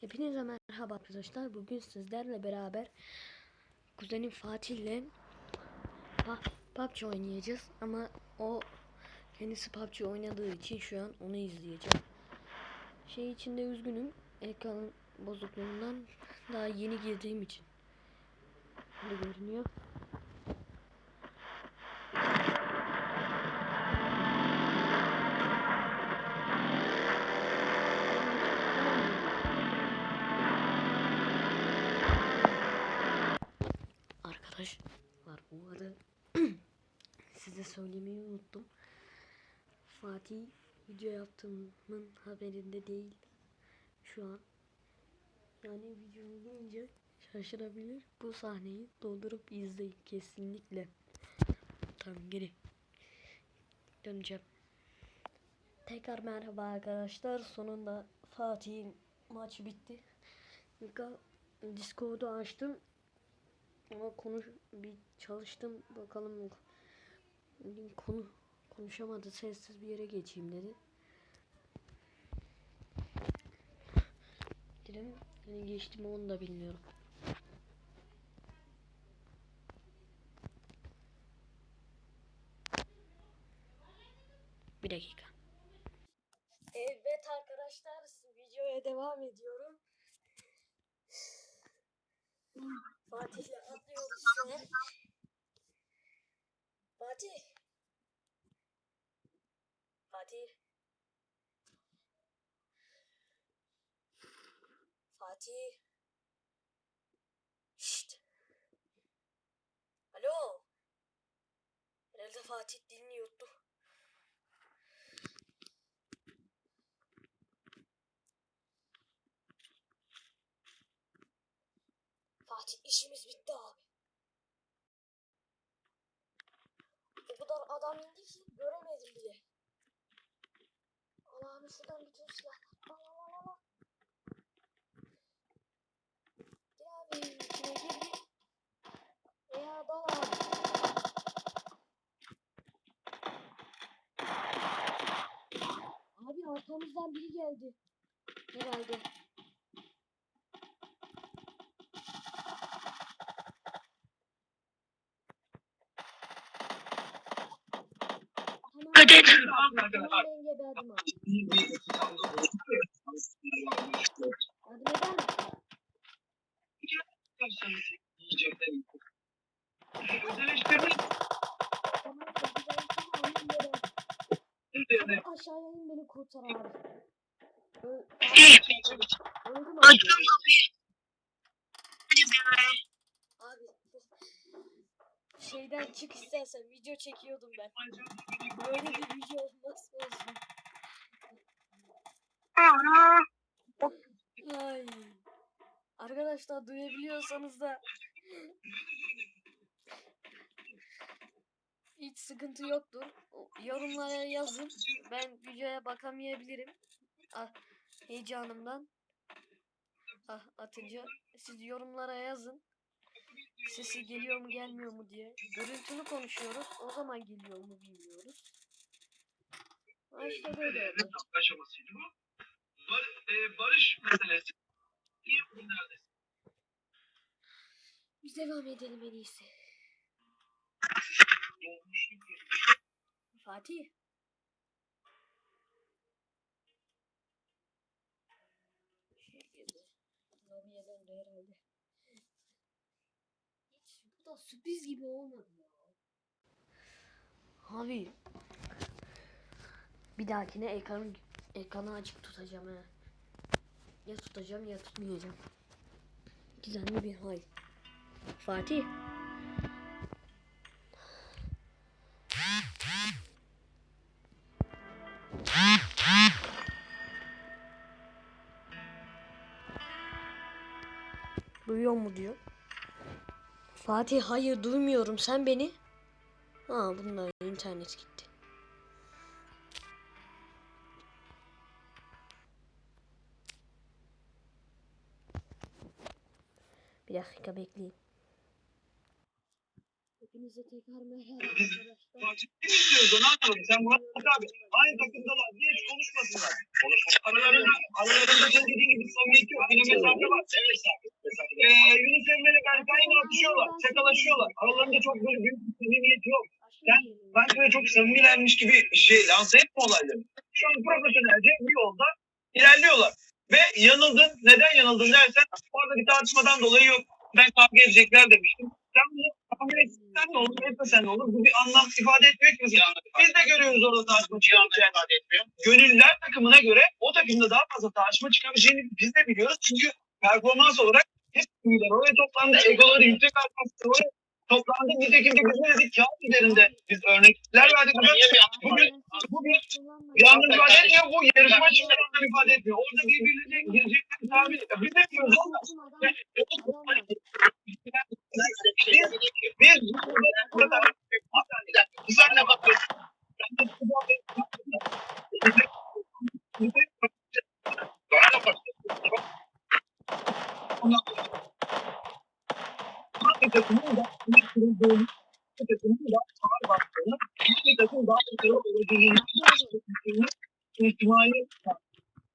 Hepinize merhaba arkadaşlar. Bugün sizlerle beraber kuzenim Fatih ile Pa- PUBG oynayacağız. Ama o kendisi PUBG oynadığı için şu an onu izleyeceğim. Şey içinde üzgünüm. Ekranın bozukluğundan daha yeni girdiğim için. Öyle görünüyor. Bu arada size söylemeyi unuttum. Fatih video yaptığımın haberinde değil şu an. Yani videomu görünce şaşırabilir. Bu sahneyi doldurup izleyin kesinlikle. Tamam geri döneceğim. Tekrar merhaba arkadaşlar. Sonunda Fatih'in maçı bitti. Discord'u açtım. Ama konuş bir çalıştım bakalım konu konuşamadı sessiz bir yere geçeyim dedi. Dedim yani geçti mi onu da bilmiyorum. Bir dakika. Evet arkadaşlar videoya devam ediyorum. Fatih'le atlıyoruz şu an. Fatih. Fatih. Fatih. Şşt. Alo. Herhalde Fatih dilini yuttu. Fatih işimiz bitti abi. O kadar ki göremedim bile. Allah'ım şuradan bütün silahlar. Al al al al. Gel abi içine gir gir. Dal abi. Abi arkamızdan biri geldi. Herhalde. Tamam. Tamam ben geberdim abi. Yardım eder misin? Tamam da güzel tamam Ama aşağıya in beni kurtar abi. Öldüm abi. Abi şeyden çık istersen video çekiyordum ben. Böyle bir video olmaz olsun. Ay. Arkadaşlar duyabiliyorsanız da hiç sıkıntı yoktur. Yorumlara yazın. Ben videoya bakamayabilirim. Ah, heyecanımdan. Ah, atınca siz yorumlara yazın. Sesi geliyor mu gelmiyor mu diye. Görüntülü konuşuyoruz. O zaman geliyor mu bilmiyoruz. Ha işte böyle oldu. aşamasıydı bu. Bar, e, barış meselesi. İyi günlerde. Biz devam edelim en iyisi. Fatih. Şey gibi. Lobiye döndü herhalde. Da sürpriz gibi olmadı ya. Abi. Bir dahakine ekranı, ekranı açık tutacağım he. Ya tutacağım ya tutmayacağım. Gizemli bir hal. Fatih. Duyuyor mu diyor. Fatih hayır duymuyorum sen beni. Ha bunlar internet gitti. Bir dakika bekleyin. Hepinize tekrar merhaba arkadaşlar. Ne istiyordu? Ne yapalım? Sen Murat abi aynı takımdalar. Niye hiç konuşmasınlar? Aralarında, aralarında senin dediğin gibi samimiyet yok. Yine mesafe var. Ee, Yunus Emre'yle Berkay yine atışıyorlar. Şakalaşıyorlar. Aralarında çok böyle büyük bir samimiyet yok. Sen sanki böyle çok samimilermiş gibi şey lanse etme olayları. Şu an profesyonelce bir yolda ilerliyorlar. Ve yanıldın. Neden yanıldın dersen orada bir tartışmadan dolayı yok. Ben kavga edecekler demiştim. Sen bunu tahmin etsen ne olur, etmesen ne olur? Bu bir anlam ifade etmiyor ki mesela. Biz de görüyoruz orada tartışma çıkarken. ifade etmiyor. Gönüllüler takımına göre o takımda daha fazla tartışma çıkabileceğini biz de biliyoruz. Çünkü performans olarak hep iyiler oraya toplandı. Egoları yüksek arkadaşlar oraya toplandı. Nitekim de biz ne dedik? Kağıt üzerinde biz örnekler verdik. Bugün, bugün bir anlam ifade etmiyor. Bu yarışma anlam ifade etmiyor. Orada birbirine girecekler Biz de diyoruz ama biz, biz burada Güzel bakıyoruz. Bana da bakıyoruz. Ondan sonra hangi takımın da bir kurulduğunu, bir takımın da ağır bastığını, bir takım daha başarılı olabileceğini ihtimali var.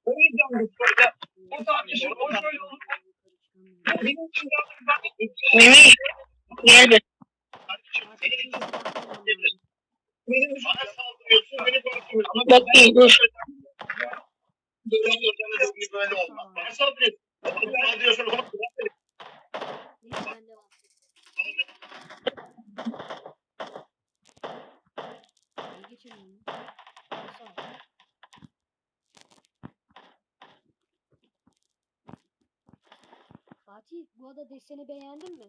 O yüzden bu sporda o tartışır, o şöyle. Bu benim için Mehmet, gel bir. benim bana saldırıyorsun, beni korkuyorsun. Ama Bak bir dur. böyle olmaz. Bana saldırıyorsun. Bana saldırıyorsun. Neyse ben devam. İyi geçelim. Nasıl abi? Fatih bu arada deseni beğendin mi?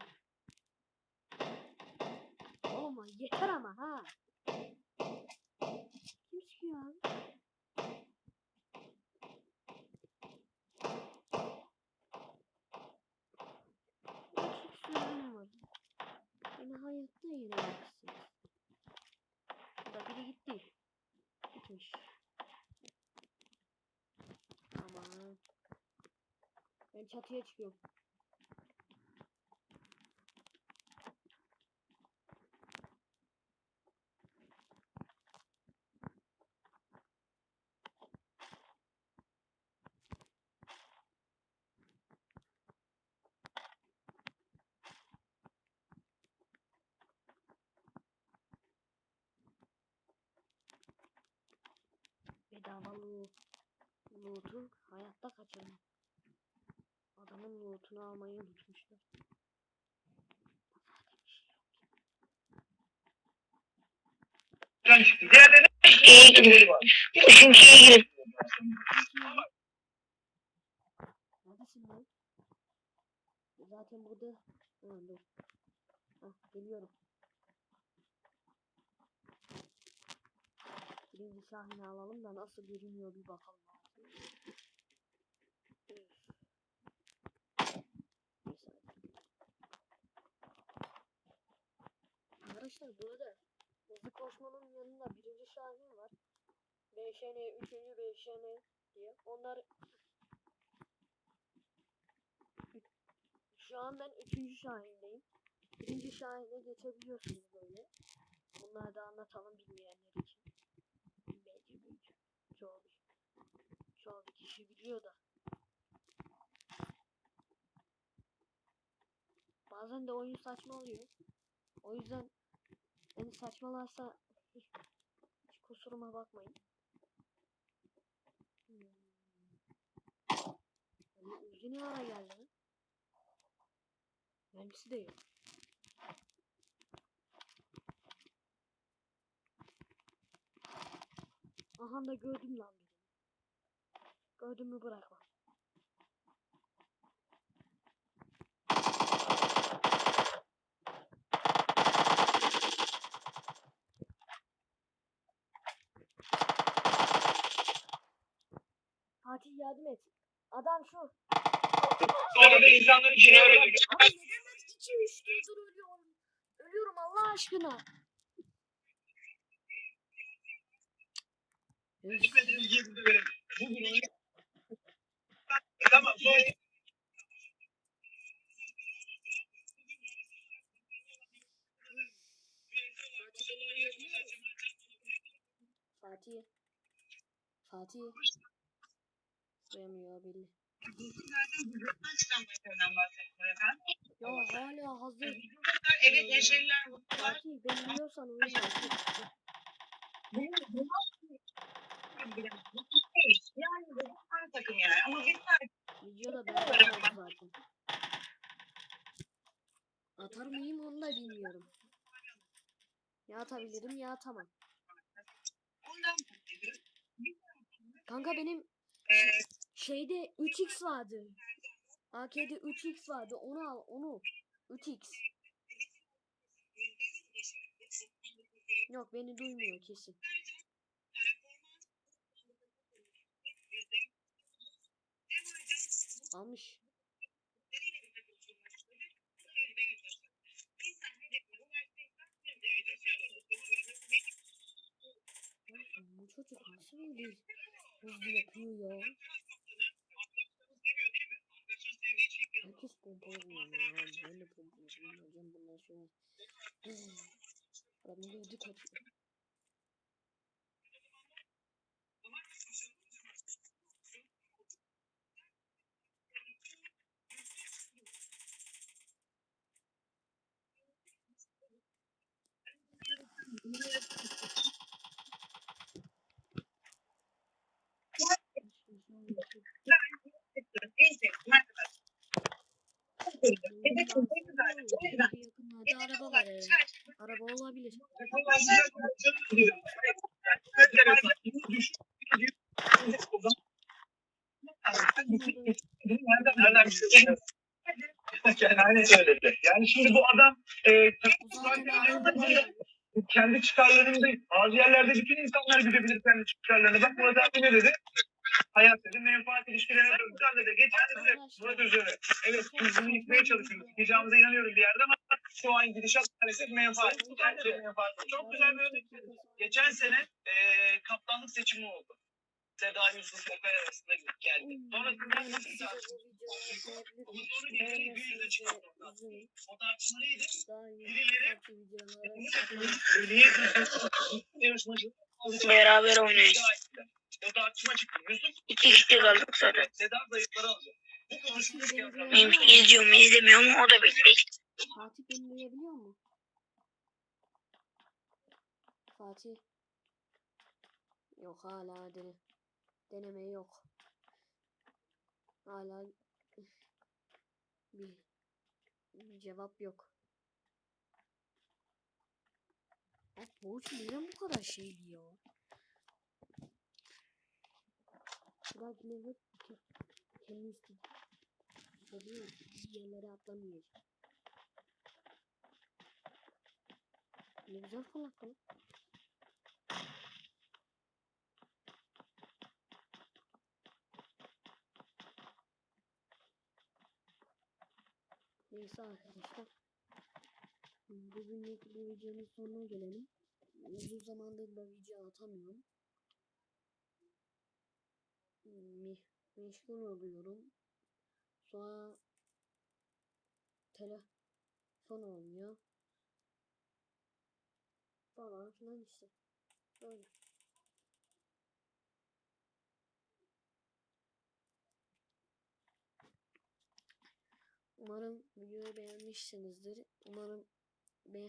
Oğlum yeter ama ha. Kim? Açık sorunum var. Beni hayatta yenemezsiniz. Da biri gitti. Gitmiş. Aman. Ben çatıya çıkıyorum. Bedava loot. Loot'u hayatta kaçırmam. Adamın loot'unu almayı gidiyor. Üçüncüye girip Neredesin lan? Zaten burada... Ha. Hah, geliyorum. Birinci sahne alalım da nasıl görünüyor bir bakalım. Arkadaşlar burada hızlı koşmanın yanında birinci şahin var. BŞN, üçüncü BŞN diye. Onlar Şu an ben üçüncü şahindeyim. Birinci şahine geçebiliyorsunuz böyle. Bunları da anlatalım bilmeyenler için. Belki büyük. Çoğu, kişi biliyor da. Bazen de oyun saçma oluyor. O yüzden yani saçmalarsa hiç, kusuruma bakmayın. Hmm. Yani uzun ara geldi mi? Mermisi de yok. Aha da gördüm lan birini. Gördüm mü bırakma. Fatih yardım et. Adam şu. Sonra da insanlar için öyle diyor. Ama neden ben iki üç tur ölüyorum? Ölüyorum Allah aşkına. Gitmediğim bilgiyi burada verelim. Bugün Fatih. Fatih. Duyamıyor belli. Ya hala hazır. Evet neşeliler. Fatih beni biliyorsan uyuma. Yani bu takım yani. Ama bir beraber oldu zaten. Atar mıyım onu da bilmiyorum. Ya atabilirim ya atamam. Kanka benim şeyde 3x vardı. AK'de 3x vardı. Onu al onu. 3x. Yok beni duymuyor kesin. Almış. Bu çocuk nasıl böyle hızlı yapıyor ya? Herkes pompa ya. Ben de pompa oynayacağım bundan sonra. Adamı gördü kaçıyor. Yakınlarda araba var herhalde. Araba olabilir. Nereden biliyorsun? Yani söyledi. Yani şimdi bu adam e, kendi çıkarlarında bazı yerlerde bütün insanlar görebilir kendi çıkarlarını. Bak Murat abi ne dedi? Hayat dedi menfaat ilişkilerine dönüşler dedi. Geçen dedi Murat Özer'e. Evet biz bunu yıkmaya çalışıyoruz. Yıkacağımıza inanıyorum bir yerde ama şu an gidişat maalesef menfaat. Bence menfaat. Çok güzel bir örnek. Geçen sene e, kaptanlık seçimi oldu. Seda Yusuf Oper arasında gidip geldi. Sonrasında nasıl tartışma? Sonra geriye bir yüzde çıktı. O tartışma neydi? Birileri Öyleye yarışmacı Beraber oynayın. İki kişi kaldık zaten. Benimki izliyor mu izlemiyor mu o da belli değil. Fatih beni mu? Fatih. Yok hala dene. Deneme yok. Hala bir cevap yok. Bak uç neden bu kadar şey diyor? Belki ne hep ke- kendi bir yerlere atlamayacak. Ne güzel fırlattı lan. Neyse arkadaşlar. Bugünlük bu videonun sonuna gelelim. Uzun zamandır da video atamıyorum. Me meşgul oluyorum. Sonra telefon olmuyor. Falan filan işte. Böyle. Umarım videoyu beğenmişsinizdir. Umarım be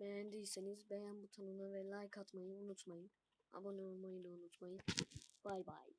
beğendiyseniz beğen butonuna ve like atmayı unutmayın. Abone olmayı da unutmayın. Bay bay.